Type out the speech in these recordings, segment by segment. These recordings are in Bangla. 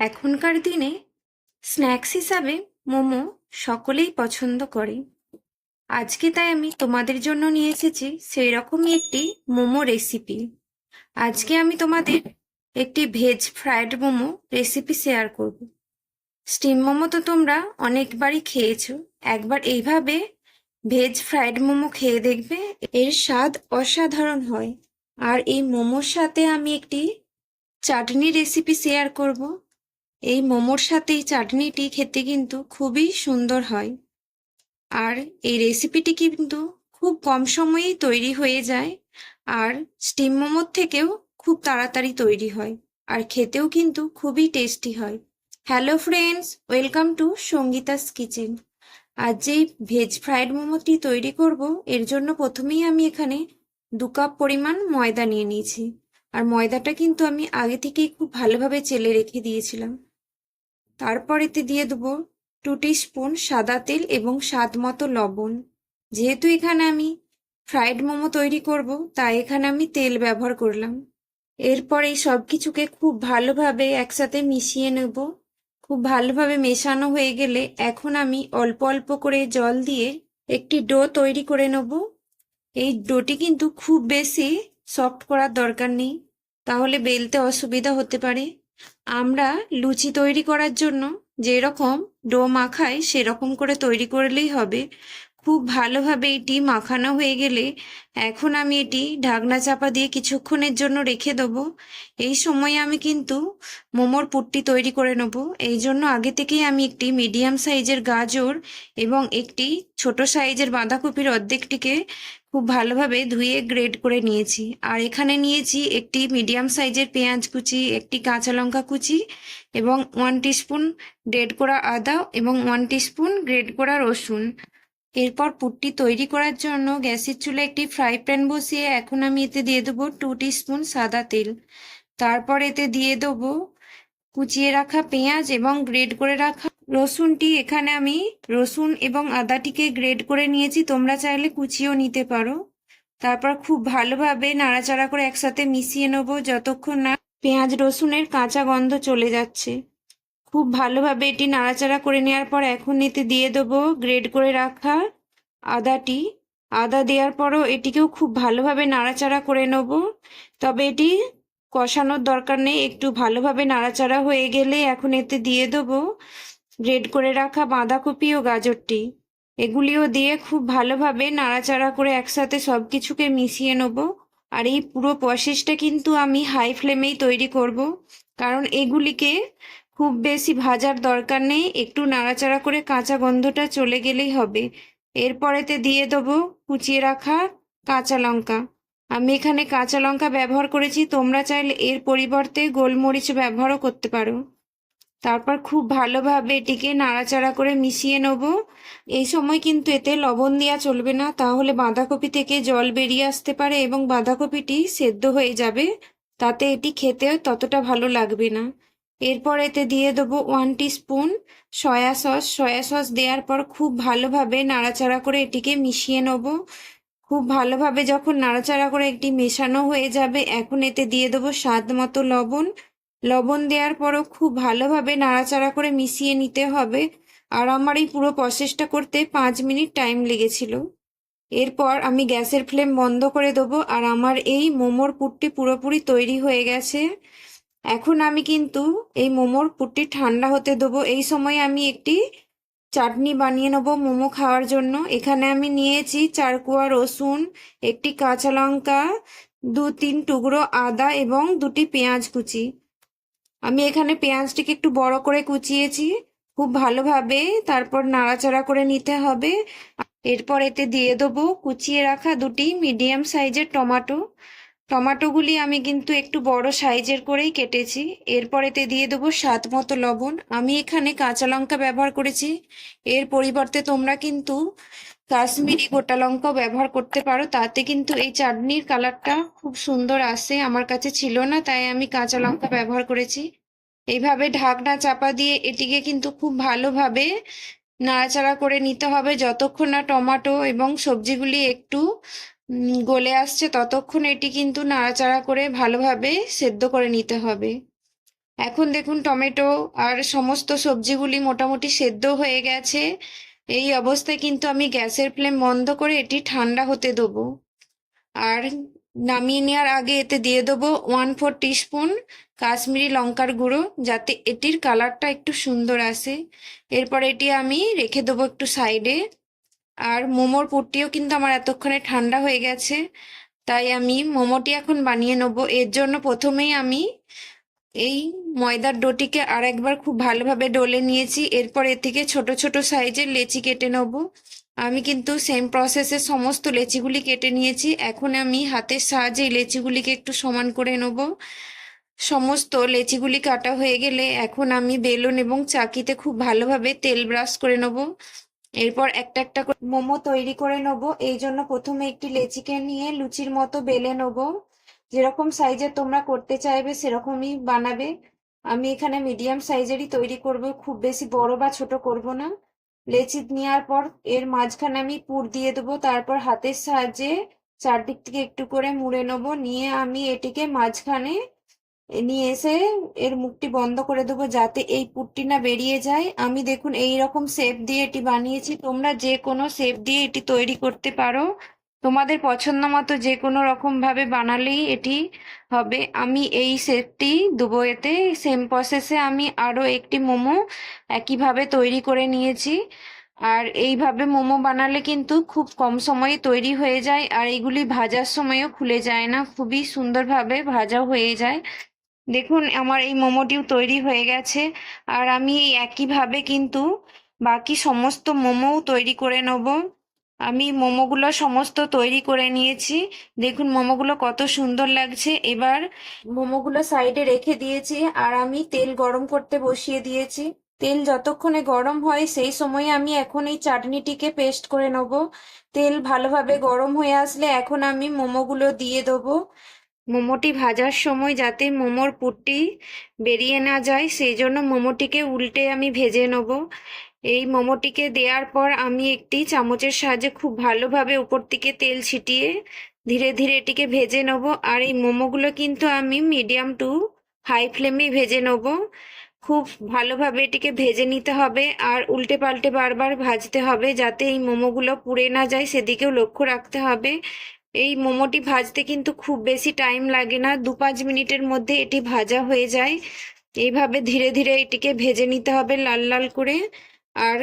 এখনকার দিনে স্ন্যাক্স হিসাবে মোমো সকলেই পছন্দ করে। আজকে তাই আমি তোমাদের জন্য নিয়ে এসেছি সেই রকমই একটি মোমো রেসিপি। আজকে আমি তোমাদের একটি veg fried momo recipe share করব। স্টিম মোমো তো তোমরা অনেকবারই খেয়েছো, একবার এইভাবে ভেজ ফ্রায়েড মোমো খেয়ে দেখবে, এর স্বাদ অসাধারণ হয়। আর এই মোমোর সাথে আমি একটি চাটনি রেসিপি শেয়ার করব এই মোমোর সাথে এই চাটনিটি খেতে কিন্তু খুবই সুন্দর হয়। আর এই রেসিপিটি কিন্তু খুব কম সময়েই তৈরি হয়ে যায় আর স্টিম মোমোর থেকেও খুব তাড়াতাড়ি তৈরি হয় আর খেতেও কিন্তু খুবই টেস্টি হয়। Hello friends welcome to Sangeeta's kitchen আজ যেই ভেজ ফ্রাইড মোমোটি তৈরি করব, এর জন্য প্রথমেই আমি এখানে দু কাপ পরিমাণ ময়দা নিয়ে নিয়েছি। আর ময়দাটা কিন্তু আমি আগে থেকেই খুব ভালোভাবে চেলে রেখে দিয়েছিলাম। তারপর এতে দিয়ে দেবো টু স্পুন সাদা তেল এবং স্বাদ মতো লবণ। যেহেতু এখানে আমি ফ্রাইড মোমো তৈরি করব, তাই এখানে আমি তেল ব্যবহার করলাম। এরপর এই সব কিছুকে খুব ভালোভাবে একসাথে মিশিয়ে নেব। খুব ভালোভাবে মেশানো হয়ে গেলে এখন আমি অল্প অল্প করে জল দিয়ে একটি ডো তৈরি করে নেব। এই ডোটি কিন্তু খুব বেশি সফট করার দরকার নেই, তাহলে বেলতে অসুবিধা হতে পারে। আমরা লুচি তৈরি করার জন্য যেরকম ডো মাখাই সেরকম করে তৈরি করলেই হবে। খুব ভালোভাবে এটি মাখানো হয়ে গেলে এখন আমি এটি ঢাকনা চাপা দিয়ে কিছুক্ষণের জন্য রেখে দেবো। এই সময় আমি কিন্তু মোমোর পুটটি তৈরি করে নেব। এই জন্য আগে থেকেই আমি একটি মিডিয়াম সাইজের গাজর এবং একটি ছোট সাইজের বাঁধাকপির অর্ধেকটিকে খুব ভালোভাবে ধুয়ে গ্রেড করে নিয়েছি। আর এখানে নিয়েছি একটি মিডিয়াম সাইজের পেঁয়াজ কুচি, একটি কাঁচা লঙ্কা কুচি এবং ওয়ান টিস্পুন গ্রেড করা আদা এবং ওয়ান টিস্পুন গ্রেড করা রসুন। এরপর পুটটি তৈরি করার জন্য গ্যাসের চুলে একটি ফ্রাই প্যান বসিয়ে এখন আমি এতে দিয়ে দেবো টু স্পুন সাদা তেল। তারপর এতে দিয়ে দেবো কুচিয়ে রাখা পেঁয়াজ এবং গ্রেড করে রাখা রসুনটি এখানে আমি রসুন এবং আদাটিকে গ্রেড করে নিয়েছি। তোমরা চাইলে কুচিয়েও নিতে পারো। তারপর খুব ভালোভাবে নাড়াচাড়া করে একসাথে মিশিয়ে নেব যতক্ষণ না পেঁয়াজ রসুনের কাঁচা গন্ধ চলে যাচ্ছে। খুব ভালোভাবে এটি নাড়াচাড়া করে নেওয়ার পর এখন এতে দিয়ে দেবো গ্রেড করে রাখা আদাটি। আদা দেওয়ার পরও এটিকেও খুব ভালোভাবে নাড়াচাড়া করে নেব। তবে এটি কষানোর দরকার নেই। একটু ভালোভাবে নাড়াচাড়া হয়ে গেলে এখন এতে দিয়ে দেবো গ্রেড করে রাখা বাঁধাকপি ও গাজরটি। এগুলিও দিয়ে খুব ভালোভাবে নাড়াচাড়া করে একসাথে সব কিছুকে মিশিয়ে নেব। আর এই পুরো প্রসেসটা কিন্তু আমি হাই ফ্লেমেই তৈরি করব, কারণ এগুলিকে খুব বেশি ভাজার দরকার নেই, একটু নাড়াচাড়া করে কাঁচা গন্ধটা চলে গেলেই হবে। এরপরেতে দিয়ে দেবো কুচিয়ে রাখা কাঁচা লঙ্কা। আমি এখানে কাঁচা লঙ্কা ব্যবহার করেছি, তোমরা চাইলে এর পরিবর্তে গোলমরিচ ব্যবহারও করতে পারো। তারপর খুব ভালোভাবে এটিকে নাড়াচাড়া করে মিশিয়ে নেব। এই সময় কিন্তু এতে লবণ দেওয়া চলবে না, তাহলে বাঁধাকপি থেকে জল বেরিয়ে আসতে পারে এবং বাঁধাকপিটি সেদ্ধ হয়ে যাবে। তাতে এটি খেতে ততটা ভালো লাগবে না। এরপর এতে দিয়ে দেবো one spoon soya sauce. Soya sauce দেওয়ার পর খুব ভালোভাবে নাড়াচাড়া করে এটিকে মিশিয়ে নেব। খুব ভালোভাবে যখন নাড়াচাড়া করে একটি মেশানো হয়ে যাবে, এখন এতে দিয়ে দেবো স্বাদ মতো লবণ। লবণ দেওয়ার পরও খুব ভালোভাবে নাড়াচাড়া করে মিশিয়ে নিতে হবে। আর আমার এই পুরো প্রসেসটা করতে পাঁচ মিনিট টাইম লেগেছিল। এরপর আমি গ্যাসের ফ্লেম বন্ধ করে দেবো আর আমার এই মোমোর পুরটি পুরোপুরি তৈরি হয়ে গেছে। এখন আমি কিন্তু এই মোমোর পুরটি ঠান্ডা হতে দেবো। এই সময় আমি একটি চাটনি বানিয়ে নেব মোমো খাওয়ার জন্য। এখানে আমি নিয়েছি চারকুয়া রসুন, একটি কাঁচা লঙ্কা দু তিন টুকরো আদা এবং দুটি পেঁয়াজ কুচি। আমি এখানে পেঁয়াজটিকে একটু বড় করে কুচিয়েছি, খুব ভালোভাবে, তারপর নাড়াচাড়া করে নিতে হবে। এরপর এতে দিয়ে দেবো কুচিয়ে রাখা দুটি মিডিয়াম সাইজের টমাটো। টমাটোগুলি আমি কিন্তু একটু বড় সাইজের করেই কেটেছি। এরপর এতে দিয়ে দেবো স্বাদ মতো লবণ। আমি এখানে কাঁচা লঙ্কা ব্যবহার করেছি। এর পরিবর্তে তোমরা কিন্তু কাশ্মীরি গোটা লঙ্কাও ব্যবহার করতে পারো। তাতে কিন্তু এই চাটনির কালারটা খুব সুন্দর আসে। আমার কাছে ছিল না, তাই আমি কাঁচা লঙ্কা ব্যবহার করেছি। এইভাবে ঢাকনা চাপা দিয়ে এটিকে কিন্তু খুব ভালোভাবে নাড়াচাড়া করে নিতে হবে। যতক্ষণ না টমাটো এবং সবজিগুলি একটু গলে আসছে ততক্ষণ এটি কিন্তু নাড়াচাড়া করে ভালোভাবে সেদ্ধ করে নিতে হবে। এখন দেখুন টমেটো আর সমস্ত সবজিগুলি মোটামুটি সেদ্ধ হয়ে গেছে। এই অবস্থায় কিন্তু আমি গ্যাসের ফ্লেম বন্ধ করে এটি ঠান্ডা হতে দেবো। আর নামিয়ে নেওয়ার আগে এতে দিয়ে দেবো ওয়ান ফোর টিস্পুন কাশ্মীরি লঙ্কার গুঁড়ো যাতে এটির কালারটা একটু সুন্দর আসে। এরপর এটি আমি রেখে দেবো একটু সাইডে। আর মোমোর পুরটিও কিন্তু আমার এতক্ষণে ঠান্ডা হয়ে গেছে। তাই আমি মোমোটি এখন বানিয়ে নেব। এর জন্য প্রথমেই আমি এই ময়দার ডোটিকে আর একবার খুব ভালোভাবে ডলে নিয়েছি। এরপর এর থেকে ছোট ছোট সাইজের লেচি কেটে নেব। আমি কিন্তু সেম প্রসেসে সমস্ত লেচিগুলি কেটে নিয়েছি। এখন আমি হাতের সাহায্যে এই লেচিগুলিকে একটু সমান করে নেব। সমস্ত লেচিগুলি কাটা হয়ে গেলে এখন আমি বেলুন এবং চাকিতে খুব ভালোভাবে তেল ব্রাশ করে নেব। এরপর একটা একটা করে মোমো তৈরি করে নেব। এই জন্য প্রথমে একটি লেচিকে নিয়ে লুচির মতো বেলে নেব। যেরকম সাইজের তোমরা করতে চাইবে সেরকমই বানাবে। আমি এখানে মিডিয়াম সাইজেরই তৈরি করব, খুব বেশি বড় বা ছোট করব না। লেচি নেওয়ার পর এর মাঝখানে আমি পুর দিয়ে দেবো, তারপর হাতের সাহায্যে চারদিক থেকে একটু করে মুড়ে নেব। নিয়ে আমি এটিকে মাঝখানে নিয়ে এসে এর মুখটি বন্ধ করে দেবো যাতে এই পুরটি না বেরিয়ে যায়। আমি দেখুন এই রকম শেপ দিয়ে এটি বানিয়েছি। তোমরা যে কোনো শেপ দিয়ে এটি তৈরি করতে পারো। তোমাদের পছন্দ মতো যে কোনো রকম ভাবে বানালেই এটি হবে। আমি এই শেপটি দেবো এতে। সেম প্রসেসে আমি আরও একটি মোমো একইভাবে তৈরি করে নিয়েছি। আর এইভাবে মোমো বানালে কিন্তু খুব কম সময়ে তৈরি হয়ে যায়। আর এগুলি ভাজার সময়ও খুলে যায় না। খুবই সুন্দরভাবে ভাজা হয়ে যায়। দেখুন, আমার এই মোমোটিও তৈরি হয়ে গেছে। আর আমি এই একইভাবে কিন্তু বাকি সমস্ত মোমোও তৈরি করে নেব। আমি মোমোগুলো সমস্ত তৈরি করে নিয়েছি। দেখুন, মোমোগুলো কত সুন্দর লাগছে। এবার মোমোগুলো সাইডে রেখে দিয়েছি। আর আমি তেল গরম করতে বসিয়ে দিয়েছি। তেল যতক্ষণে গরম হয়, সেই সময় আমি এখন এই চাটনিটিকে পেস্ট করে নেব। তেল ভালোভাবে গরম হয়ে আসলে এখন আমি মোমোগুলো দিয়ে দেবো। মোমোটি ভাজার সময় যাতে মোমোর পুরটি বেরিয়ে না যায় সেই জন্য মোমোটিকে উল্টে আমি ভেজে নেব। এই মোমোটিকে দেওয়ার পর আমি একটি চামচের সাহায্যে খুব ভালোভাবে উপর থেকে তেল ছিটিয়ে ধীরে ধীরে এটিকে ভেজে নেব। আর এই মোমোগুলো কিন্তু আমি মিডিয়াম টু হাই ফ্লেমে ভেজে নেব। খুব ভালোভাবে এটিকে ভেজে নিতে হবে আর উল্টে পাল্টে বারবার ভাজতে হবে যাতে এই মোমোগুলো পুড়ে না যায়, সেদিকেও লক্ষ্য রাখতে হবে। এই মোমোটি ভাজতে কিন্তু খুব বেশি টাইম লাগে না। দু পাঁচ মিনিটের মধ্যে এটি ভাজা হয়ে যায়। এইভাবে ধীরে ধীরে এটিকে ভেজে নিতে হবে লাল লাল করে। আর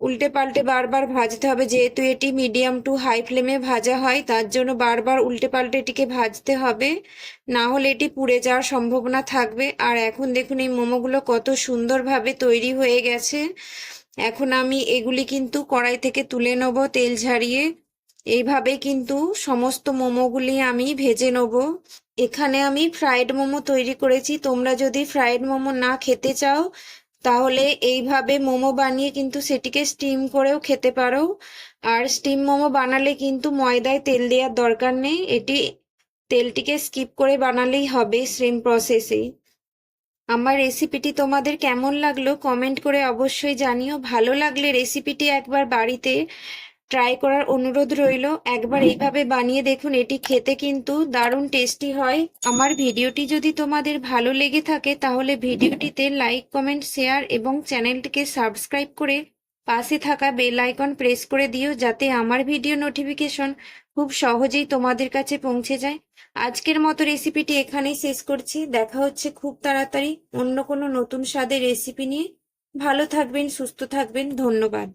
উল্টে পাল্টে বারবার ভাজতে হবে। যেহেতু এটি মিডিয়াম টু হাই ফ্লেমে ভাজা হয়, তার জন্য বারবার উল্টে পাল্টে এটিকে ভাজতে হবে। না হলে এটি পুড়ে যাওয়ার সম্ভাবনা থাকবে। আর এখন দেখুন এই মোমোগুলো কত সুন্দরভাবে তৈরি হয়ে গেছে। এখন আমি এগুলি কিন্তু কড়াই থেকে তুলে নেব তেল ঝারিয়ে। এইভাবে কিন্তু সমস্ত মোমোগুলি আমি ভেজে নেব। এখানে আমি ফ্রাইড মোমো তৈরি করেছি। তোমরা যদি ফ্রাইড মোমো না খেতে চাও, তাহলে এইভাবে মোমো বানিয়ে কিন্তু সেটিকে স্টিম করেও খেতে পারো। আর স্টিম মোমো বানালে কিন্তু ময়দায় তেল দেওয়ার দরকার নেই। এটি তেলটিকে স্কিপ করে বানালেই হবে সেম প্রসেসে আমার রেসিপিটি তোমাদের কেমন লাগল? কমেন্ট করে অবশ্যই জানিও। ভালো লাগলে রেসিপিটি একবার বাড়িতে ট্রাই করার অনুরোধ রইল। একবার এইভাবে বানিয়ে দেখুন, এটি খেতে কিন্তু দারুণ টেস্টি হয়। আমার ভিডিওটি যদি তোমাদের ভালো লেগে থাকে, তাহলে ভিডিওটিতে লাইক, কমেন্ট, শেয়ার এবং চ্যানেলটিকে সাবস্ক্রাইব করে পাশে থাকা বেল আইকন প্রেস করে দিও, যাতে আমার ভিডিও নোটিফিকেশন খুব সহজেই তোমাদের কাছে পৌঁছে যায়। আজকের মতো রেসিপিটি এখানেই শেষ করছি। দেখা হচ্ছে খুব তাড়াতাড়ি অন্য কোনো নতুন স্বাদের রেসিপি নিয়ে। ভালো থাকবেন, সুস্থ থাকবেন, ধন্যবাদ।